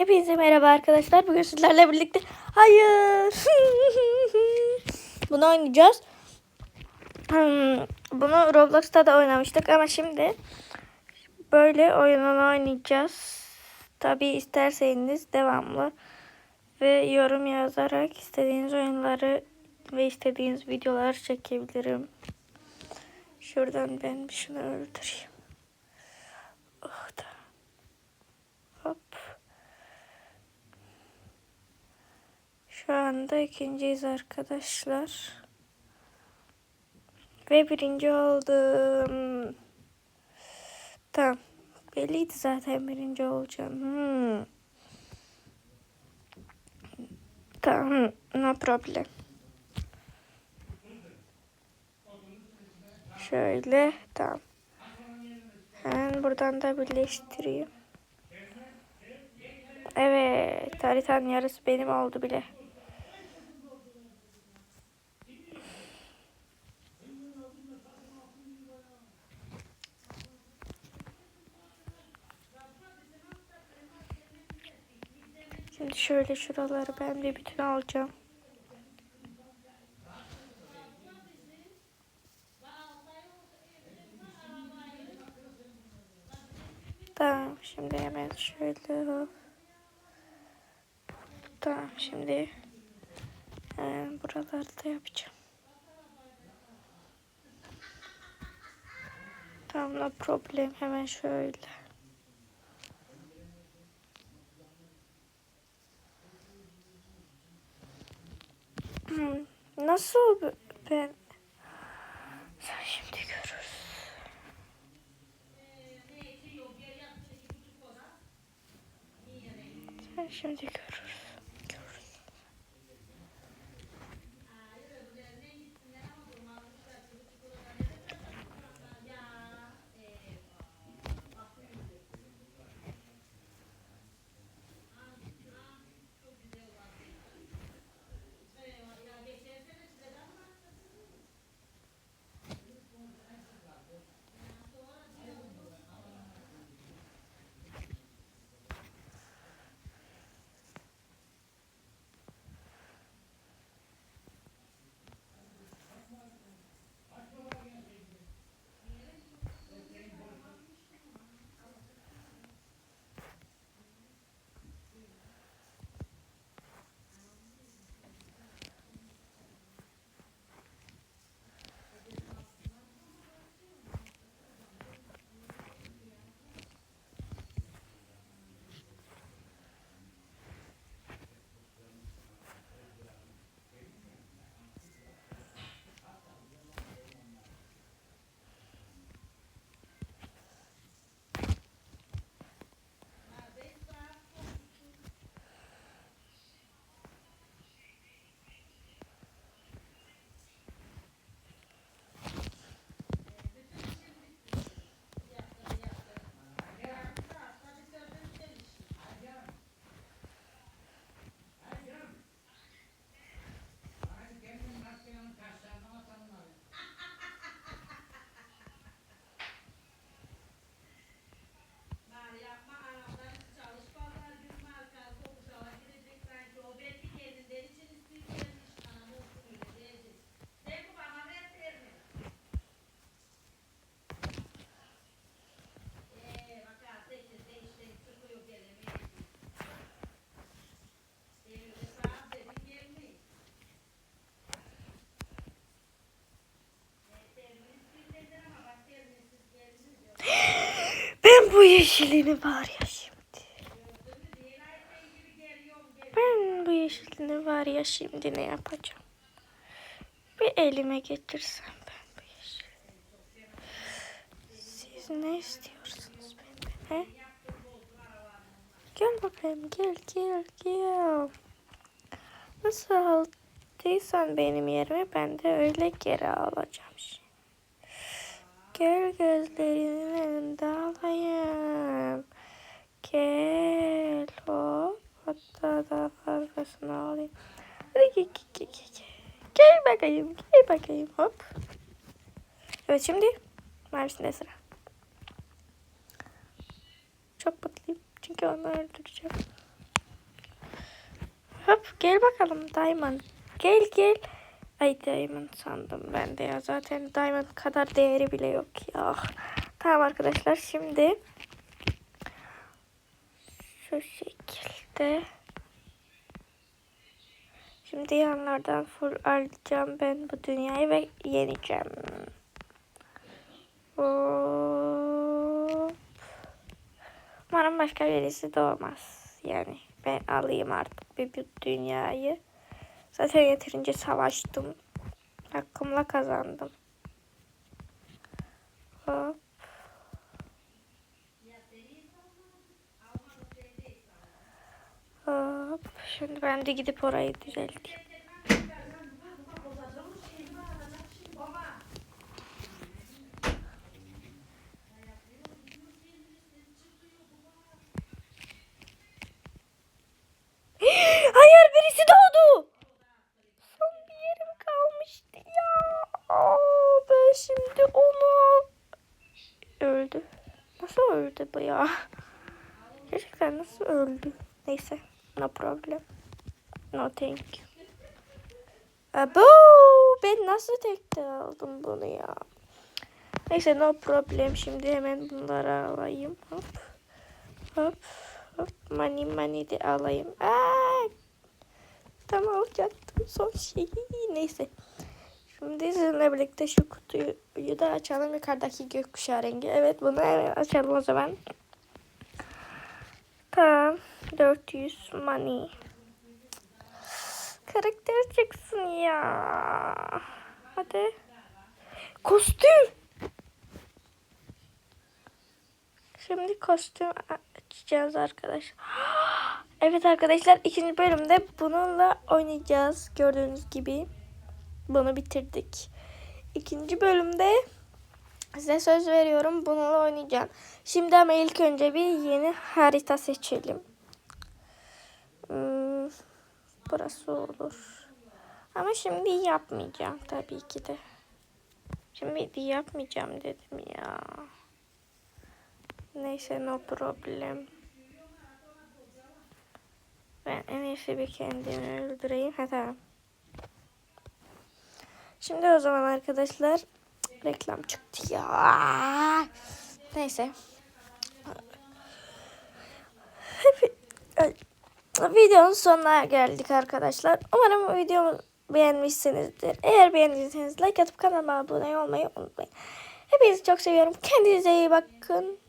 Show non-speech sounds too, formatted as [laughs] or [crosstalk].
Hepinize merhaba arkadaşlar. Bugün sizlerle birlikte hayır. [laughs] Bunu oynayacağız. Hmm, Bunu Roblox'ta da oynamıştık ama şimdi böyle oyununu oynayacağız. Tabi isterseniz devamlı ve yorum yazarak istediğiniz oyunları ve istediğiniz videoları çekebilirim. Şuradan ben bir şunu öldüreyim. Oh da. Hop. Şu anda ikinciyiz arkadaşlar. Ve birinci oldum. Tamam. Belliydi zaten birinci olacağım. Hmm. Tamam. No problem. Şöyle. Tamam. Hemen buradan da birleştireyim. Evet. Haritanın yarısı benim oldu bile. Şimdi şöyle şuraları ben bir bütün alacağım. Tamam şimdi hemen şöyle. Tamam şimdi hemen buraları da yapacağım. Tamam problem hemen şöyle. Hmm, Nasıl ben? Sen şimdi görürsün. Sen şimdi. Görürsün. Yeşilini var ya şimdi. Ben bu yeşilini var ya şimdi ne yapacağım? Bir elime getirsem ben bu yeşili. Siz ne istiyorsunuz benden he? Gel bakayım gel gel gel. Nasıl aldıysan benim yerime ben de öyle geri alacağım. Gel gözlerinin önünde alayım. Gel hop. Hatta daha fazlasını alayım. Hadi gel gel gel. Gel Gel bakayım gel bakayım hop. Evet şimdi Mersin'de sıra. Çok mutluyum çünkü onu öldüreceğim. hop gel bakalım Diamond. Gel gel. Ay Diamond sandım ben de ya. Zaten Diamond kadar değeri bile yok ya. Tamam arkadaşlar şimdi şu şekilde Şimdi yanlardan full alacağım ben bu dünyayı ve yeneceğim. Hop. Umarım başka birisi doğmaz. Yani ben alayım artık bir, bir dünyayı. Zaten yeterince savaştım. Hakkımla kazandım. Hop. Hop. Şimdi ben de gidip orayı düzelteyim. Hayır birisi doğdu. Son bir yerim kalmıştı ya. Aa, ben şimdi onu öldü. Nasıl öldü bu ya? Gerçekten nasıl öldü? Neyse. No problem. No thank you. Abo, ben nasıl tekte aldım bunu ya? Neyse no problem. Şimdi hemen bunları alayım. Hop. Hop. Hop. Money money de alayım. Aa, tam alacaktım son şeyi. Neyse. Şimdi sizinle birlikte şu kutuyu da açalım. Yukarıdaki gökkuşağı rengi. Evet bunu açalım o zaman. Tamam. 400 money. Karakter çıksın ya. Hadi. Kostüm. Şimdi kostüm açacağız arkadaşlar. [gasps] Evet arkadaşlar ikinci bölümde bununla oynayacağız. Gördüğünüz gibi bunu bitirdik. İkinci bölümde size söz veriyorum bununla oynayacağım. Şimdi ama ilk önce bir yeni harita seçelim. Hmm, burası olur. Ama şimdi yapmayacağım tabii ki de. Şimdi yapmayacağım dedim ya. Neyse no problem. Ben en iyisi bir kendimi öldüreyim. Ha tamam. Şimdi o zaman arkadaşlar reklam çıktı ya. Neyse. Videonun sonuna geldik arkadaşlar. Umarım videomu beğenmişsinizdir. Eğer beğendiyseniz like atıp kanalıma abone olmayı unutmayın. Hepinizi çok seviyorum. Kendinize iyi bakın.